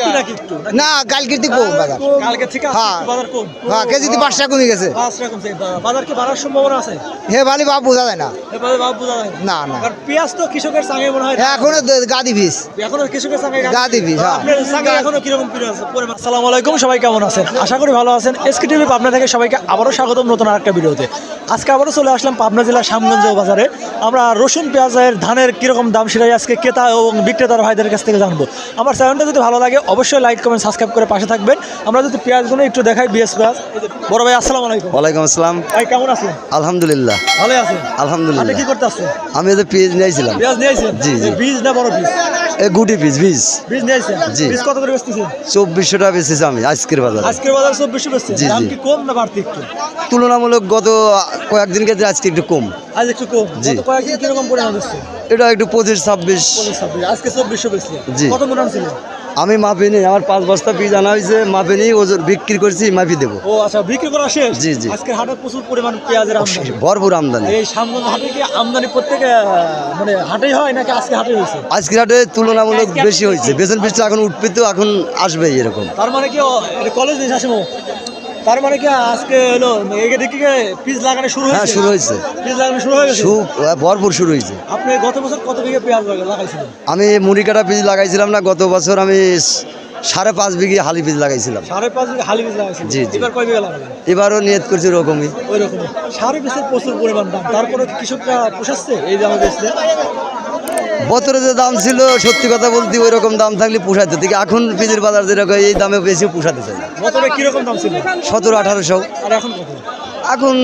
বাড়তি নাকি একটু না কালকের থেকে কম বাজার। কালকে থেকে হ্যাঁ। বাজার কম। হ্যাঁ কেজিতে পাঁচ টাকা কমে গেছে। পাঁচ টাকা কমছে। বাজার কি বাড়ার সম্ভাবনা আছে? হে ভালি বাপ বোঝা যায় না। এবারে বাপ বোঝা যায় না। না কারণ পেঁয়াজ তো কৃষকের সঙ্গে মনে হয়। এখনও গাদি পিস এখনও কৃষকের সঙ্গে গাদি পিস হ্যাঁ। আপনার সঙ্গে এখনও কীরকম পরিমাণ আছে? আসসালামু আলাইকুম সবাই কেমন আছেন? আশা করি ভালো আছেন। এসকে টিভি পাবনা থেকে সবাইকে আবারও স্বাগতম নতুন আরেকটা ভিডিওতে। আজকে আবারও চলে আসলাম পাবনা জেলার শ্যামগঞ্জ বাজারে। আমরা রসুন পেঁয়াজের ধানের কীরকম দাম সেটাই আজকে ক্রেতা এবং বিক্রেতার ভাইদের কাছ থেকে জানব। আমার চ্যানেলটা যদি ভালো লাগে অবশ্যই লাইক কমেন্ট সাবস্ক্রাইব করে পাশে থাকবেন। আমরা যদি পেঁয়াজগুলো একটু দেখাই বিএস পেঁয়াজ। বড় ভাই আসসালামু আলাইকুম। ওয়ালাইকুম আসসালাম। ভাই কেমন আছেন? আলহামদুলিল্লাহ। ভালো আছেন? আলহামদুলিল্লাহ। আপনি কি করতে আসছেন? আমি এদের পেজ নিয়েছিলাম পেঁয়াজ নিয়েছেন জি, জি। বীজ না বড় বীজ? গুটি পিস বীজ। বীজ নিয়েছেন জি। বীজ কত করে বেচতেছেন? চব্বিশশো টাকা বেচেছি আমি আজকের বাজারে। আজকের বাজার চব্বিশশো বেচছে জি, জি। কম না বাড়তি একটু? তুলনামূলক গত কয়েকদিন ক্ষেত্রে আজকে একটু কম। আজ একটু কম। জি। কয়েকদিন কীরকম পরিমাণ এটা একটু পঁচিশ ছাব্বিশ। আজকে চব্বিশশো বেচছে জি। কত মন ছিল আমি মাফি নিই আমার পাঁচ বস্তা বীজ আনা হয়েছে মাফি নিই ওজন বিক্রি করছি মাপি দেবো। ও আচ্ছা বিক্রি করা শেষ? জি, জি। আজকের হাটে প্রচুর পরিমাণ পেঁয়াজের আমদানি। ভরপুর আমদানি। এই সামগঞ্জ হাটে কি আমদানি প্রত্যেকে মানে হাটেই হয় নাকি আজকে হাটে হয়েছে? আজকে হাটে তুলনামূলক বেশি হয়েছে। বেতন পিসটা এখন উঠবে তো এখন আসবে এরকম। তার মানে কি কলেজ আসব তার মানে কি আজকে হলো পিস লাগানো শুরু হ্যাঁ হয়েছে? শুরু হয়েছে। পিস লাগানো শুরু হয়ে গেছে? ভরপুর শুরু হয়েছে। আপনি গত বছর কত বিঘে পেঁয়াজ লাগাইছিলেন? আমি মুড়ি কাটা বীজ লাগাইছিলাম না গত বছর আমি সাড়ে পাঁচ বিঘে হালি বীজ লাগাইছিলাম। সাড়ে পাঁচ বিঘা হালি বীজ লাগাইছিলেন? জি। এবার কয় বিঘা লাগালেন? এবারও নিয়ত করছি ওরকমই। ওই রকম সাড়ে বীজের প্রচুর পরিমাণ দাম। তারপরে কৃষকরা পোষাচ্ছে? এই দামে বেচলে বছরে যে দাম ছিল সত্যি কথা বলতে ওই রকম দাম থাকলে পোষাইতে। থেকে এখন পিজির বাজার যেরকম এই দামে বেশি পোষাতে চাই। না কীরকম দাম ছিল? সতেরো আঠারোশো। আর এখন এখন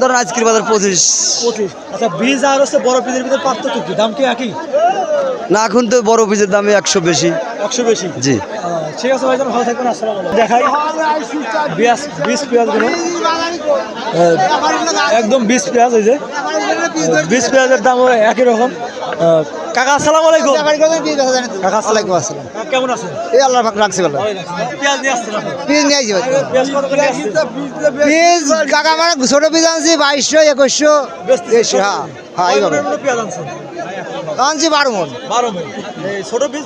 ধরেন আজকের বাজার পঁচিশ। পঁচিশ। আচ্ছা বীজ আর হচ্ছে বড় বীজের ভিতরে পার্থক্য কি? দাম কি একই? না এখন তো বড় পিসের দামে একশো বেশি। একশো বেশি? জি। ঠিক আছে ভাইজান ভালো থাকবেন আসসালাম দেখাই পেঁয়াজ বীজ পেঁয়াজগুলো আহ, একদম বীজ পেঁয়াজ এই যে। বীজ পেঁয়াজের দাম একই রকম। কাকা আসসালামু আলাইকুম। কাকা ওয়ালাইকুম আসসালাম কেমন আছেন? এই আল্লাহ পাক রাখছে ভালো। পেঁয়াজ নিয়ে আসছেন আপনি? নিয়ে আইছি পেঁয়াজ কাকা আমার ছোট পিস আনছি বাইশশো একুশশো। হ্যাঁ হ্যাঁ এইভাবে পেঁয়াজ আনছেন? আনছি বারো মন। বারো মন। ছোট পিস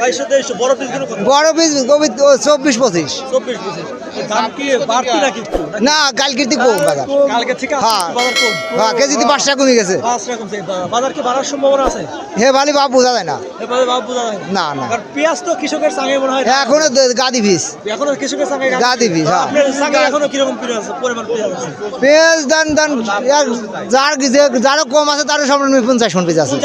বাইশশো তেইশশো বড় পিস বড় পিস গোবিন্দ চব্বিশ পঁচিশ। চব্বিশ পিস না কালকের থেকে কম বাজার। কালকে থেকে হ্যাঁ। একটু বাজার হ্যাঁ কেজিতে পাঁচ টাকা কমে গেছে। বাজার কি বাড়ার সম্ভাবনা আছে? হে ভালি বাপ বোঝা যায় না। না। না পেঁয়াজ তো কৃষকের সঙ্গে মনে হয় এখনও গাদি পিস এখনও কৃষকের সঙ্গে গাদি। পিস হ্যাঁ। এখনও কীরকম পরিমাণ পেঁয়াজ আছে? পেঁয়াজ দান দান যার যারও কম আছে তারও সব পঞ্চাশ মন পিস আছে।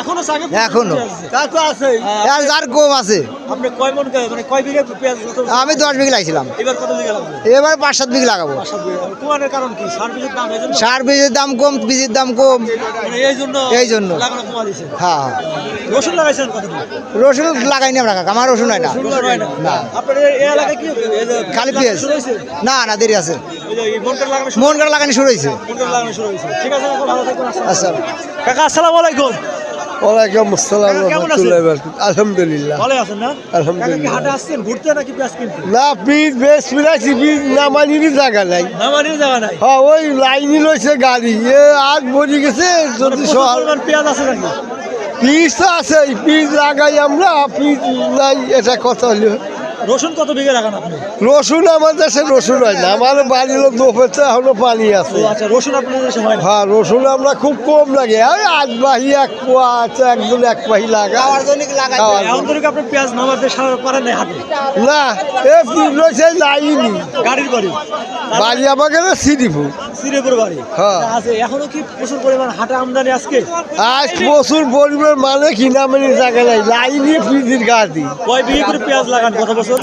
এখনও এখনও। তা আছে। আর যার কম আছে। আপনি কয় মন মানে কয় বিঘা পেঁয়াজ আমি দশ বিঘে লাগছিলাম এবার এবার পাঁচ সাত বিঘে লাগাবো। সার বীজের দাম কম বীজের দাম কম। মানে এই জন্য হ্যাঁ। রসুন লাগাইছেন রসুন লাগাইনি আমরা কাকা আমার রসুন হয় না। খালি পেঁয়াজ। না না দেরি আছে। মন কাটা লাগানি শুরু হয়েছে? আচ্ছা। কাকা আসসালামু আলাইকুম। ওয়ালাইকুম আসসালাম? রহমতুল্লাহি। আলহামদুলিল্লাহ। ভালো আছেন না? আলহামদুলিল্লাহ। হাটে আসছেন? ঘুরতে নাকি পেঁয়াজ কিনতে? না বীজ বেশ মিলাইছি না নামানিরই জায়গা নাই। না মানে যাওয়া নাই? হ্যাঁ ওই লাইনই লইছে গাড়ি। এ আজ বলি গেছে মানে যদি প্রচুর সব পেঁয়াজ আছে নাকি? পিস তো আছে পিস লাগাই আমরা পিস নাই এটা কথা হলো। রসুন কত বিঘে লাগান আপনি? রসুন আমার দেশে রসুন হয় না। আমার বাড়ির লোক দোপেতে এখনও পানি আছে। আচ্ছা রসুন আপনাদের দেশে হয় হ্যাঁ রসুন আমরা খুব কম লাগে। ওই আট বাহি এক পোয়া আছে একদম এক পাহি লাগা। আপনি পেঁয়াজ নামাতে পারেন না হাটে না এ লইছে লাইনি। গাড়ির বাড়ি? বাড়ি আমাকে না সিরিপুর শ্রীপুর বাড়ি। হ্যাঁ। আছে এখনও কি প্রচুর পরিমাণ হাটে আমদানি আজকে? আজ প্রচুর পরিমাণ মানে কিনা মানে জায়গা নাই লাইনে ফ্রিজের গাড়ি কয় বিঘে করে পেঁয়াজ লাগান গত বছর?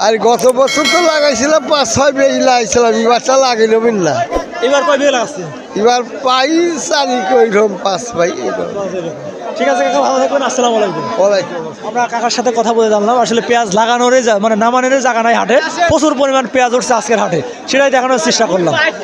আর গত বছর তো লাগাইছিলাম পাঁচ ছয় বেশি লাগাইছিলাম এবারটা লাগাইল না। এবার কয় এবার পাই চারি কইরম পাঁচ পাই ঠিক আছে কাকা ভালো থাকবেন আসসালামু আলাইকুম। ওয়ালাইকুম আমরা কাকার সাথে কথা বলে জানলাম আসলে পেঁয়াজ লাগানোরই যা- মানে নামানোরই জায়গা নাই হাটে প্রচুর পরিমাণ পেঁয়াজ উঠছে আজকের হাটে। সেটাই দেখানোর চেষ্টা করলাম।